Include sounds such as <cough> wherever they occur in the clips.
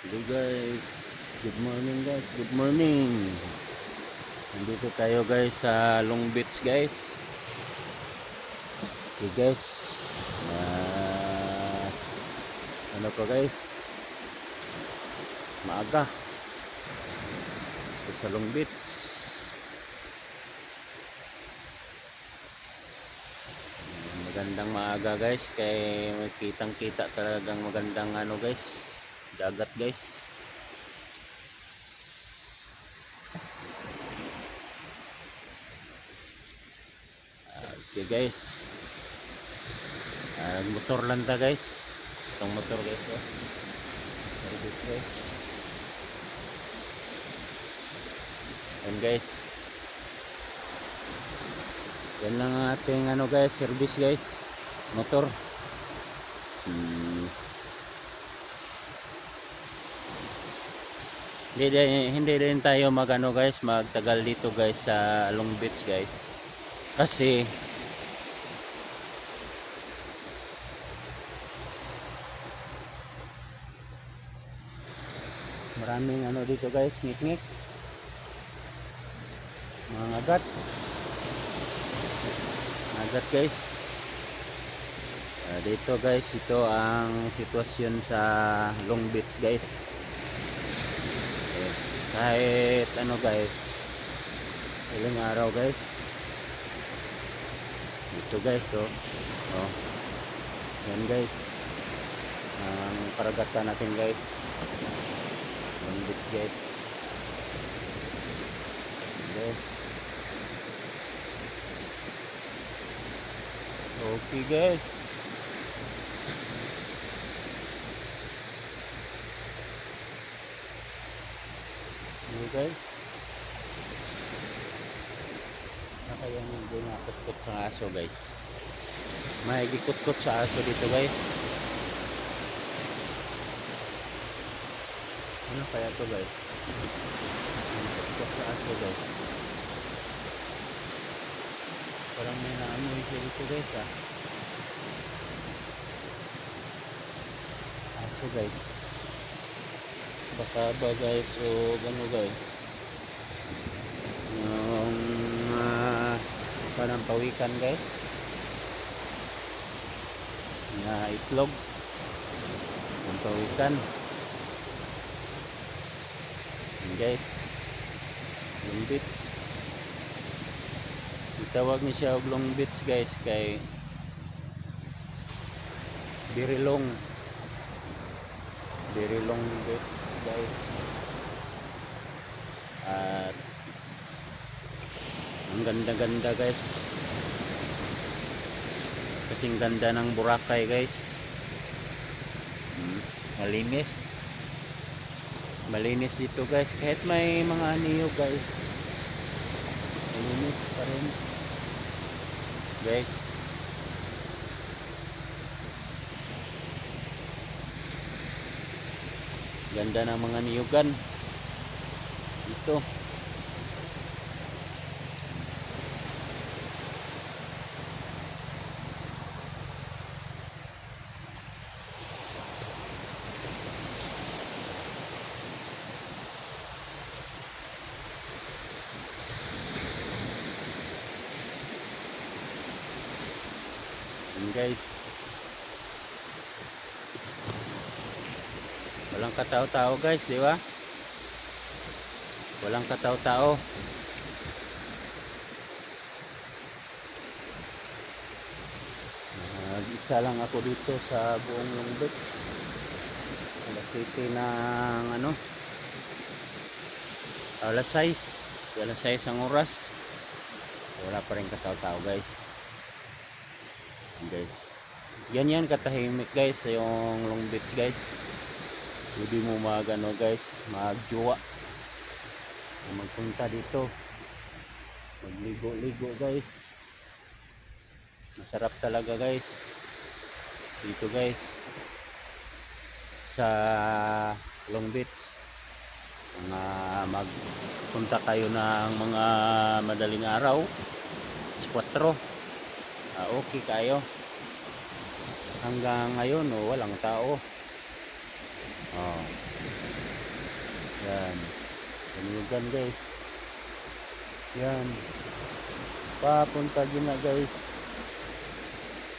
Hello guys, good morning guys, good morning. Nandito tayo guys sa Long Beach guys. Okay guys, Ah, ano pa guys, maaga. Sa Long Beach. Magandang maaga guys, kay kitang kita talagang magandang ano guys, dagat guys. Okay guys. Ah, motor lang ta guys. Itong motor guys. Service guys. Yan lang ang ating ano guys, service guys. Motor. Hmm. Hindi, hindi din tayo magano guys, magtagal dito guys sa Long Beach guys. Kasi maraming ano dito guys, ngik-ngik. Mga agat. Agat guys. Ah, dito guys, ito ang sitwasyon sa Long Beach guys. Kahit ano guys, ilang araw guys. Dito guys, oh. Oh. Yan guys. Ang karagatan natin guys. Long Beach guys. Guys. Okay guys. Guys. Saka yung hindi nakutkot sa aso guys. May gikutkot sa aso dito guys. Ano kaya to guys? Kutkot sa aso guys. Parang may naamoy siya dito guys ah. Aso guys. Baka ba guys o ano guys. Yung uh, parang pawikan guys. Na itlog. Yung pawikan. Yan guys. Yung bits. Itawag ni siya og long beach guys kay Birilong Birilong beach guys. At ang ganda-ganda guys. Kasing ganda ng Boracay guys. Hmm, malinis. Malinis ito guys. Kahit may mga aniyog guys. Malinis pa rin. Guys ganda ng mga niyugan. Dito Yun guys walang katao-tao guys di ba? Walang katao-tao. Isa lang ako dito sa buong Longbet alas 7 ng ano? Alas 6 alas 6 ang oras. Wala pa rin katao-tao guys. Guys. Yan yan katahimik guys yung Long Beach guys pwede mo mag ano guys magjuwa magpunta dito magligo-ligo guys. Masarap talaga guys. Dito guys. Sa Long Beach. Mga magpunta kayo ng mga madaling araw. Sa 4 ah, okay kayo. Hanggang ngayon oh, walang tao oh. Yan. Paniugan guys. Yan. Papunta gina guys.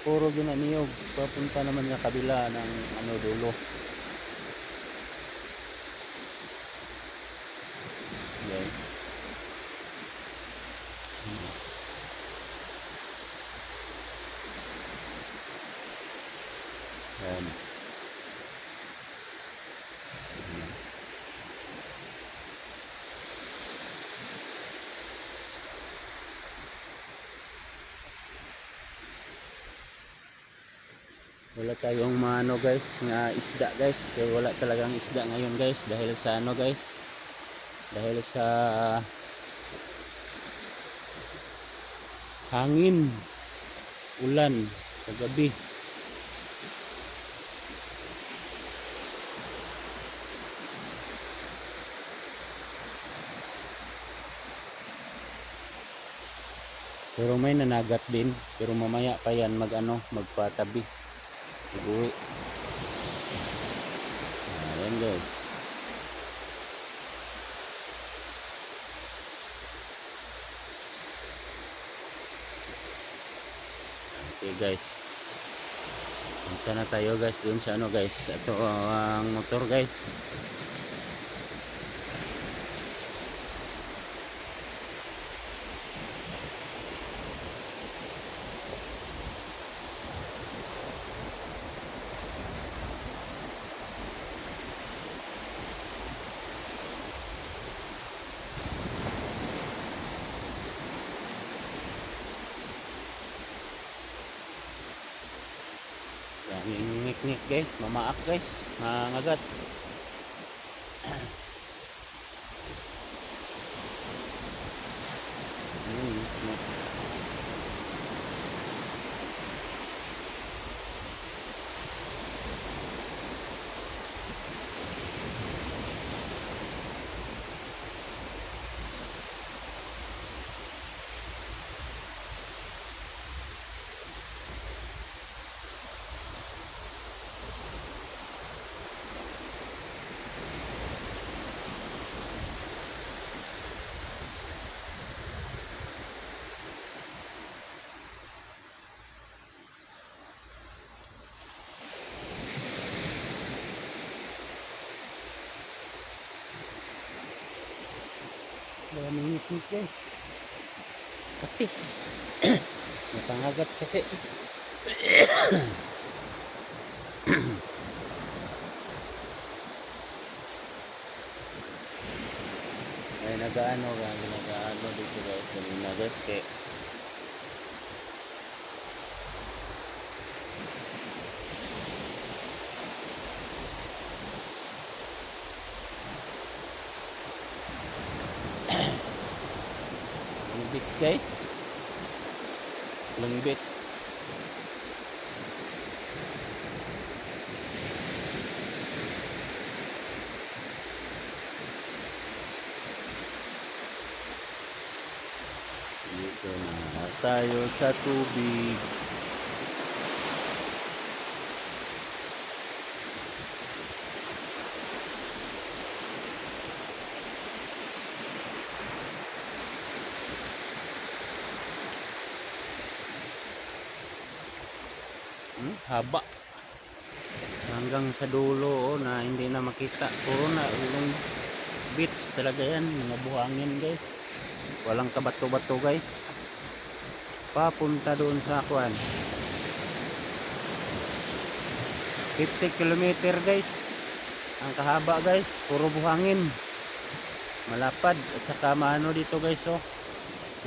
Puro gina niyog. Papunta naman nga kabila ng ano dulo. Guys. Yan. Wala tayong maano guys nga isda guys. Kaya wala talagang isda ngayon guys dahil sa ano guys dahil sa hangin ulan kagabi. Pero may nanagat din pero mamaya pa yan mag ano magpatabi Ibuwi. Ayan guys. Okay guys. Punta na tayo guys dun sa ano guys. Ito ang motor guys. Daming ngik-ngik guys. Mamaak guys. Mangagat. Ayun, ngik-ngik. Ngik-ngik guys. <coughs> Pati. Napangagat kasi. <coughs> Ay nagaano ka, nagaano dito guys, kanina guys, kaya Langbit guys. Langbit. Dito na tayo sa tubig. Haba. Hanggang sa dulo oh, na hindi na makita. Puro na yung beach talaga yan. Mga buhangin guys. Walang kabato-bato guys. Papunta doon sa kwan. 50 kilometer guys. Ang kahaba guys. Puro buhangin. Malapad. At saka maano dito guys oh.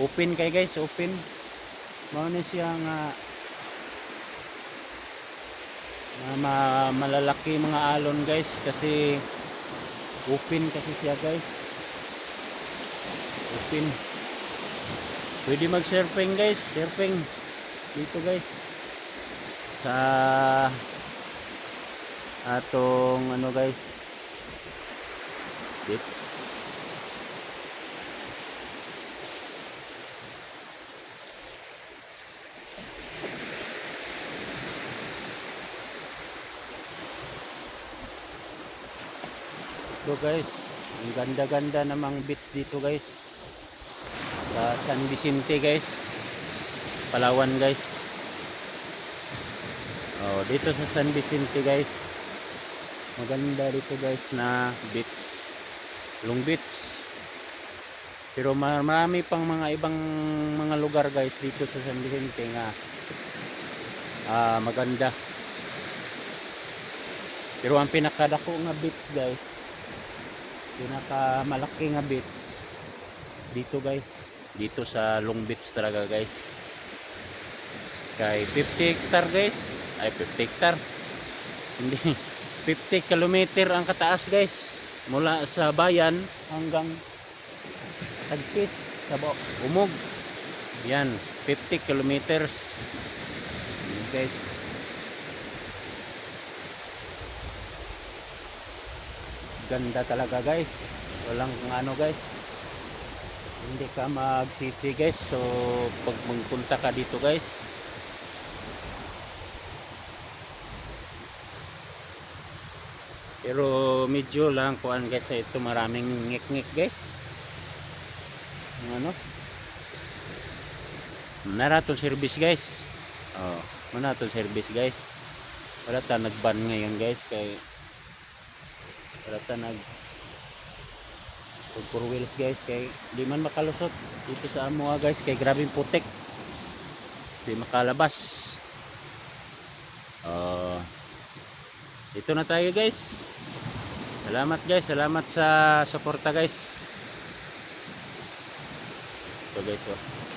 Open kay guys. Open. Mauna siyang ah, ma- malalaki mga alon guys kasi open kasi siya guys. Open. Pwede mag surfing guys. Surfing. Dito guys. Sa atong ano guys. Beach Ito guys, Ang ganda-ganda namang beach dito guys. Sa San Vicente guys. Palawan guys. Oh, dito sa San Vicente guys. Maganda dito guys na beach. Long beach. Pero ma- marami pang mga ibang mga lugar guys dito sa San Vicente nga ah, maganda. Pero ang pinakadako nga beach guys, pinakamalaki nga beach dito guys, dito sa Long Beach talaga guys. Kay 50 hectare guys, ay 50 hectare. Hindi <laughs> 50 kilometer ang kataas guys mula sa bayan hanggang Tagpis sa Umog. Yan, 50 kilometers. Yan, guys. Ganda talaga guys. Walang ano guys. Hindi ka magsisi guys. So pag magpunta ka dito guys. Pero medyo lang kuan guys ito maraming ngik-ngik guys. Ang ano? Nara to service guys. Oh, mana to service guys. Wala ta nagban ngayon guys kay wala ta nag pag four wheels guys. Kay di man makalusot dito sa amo ah, guys. Kay grabing putik. Di makalabas. Oh. Ito na tayo guys. Salamat guys. Salamat sa suporta guys. Ito guys oh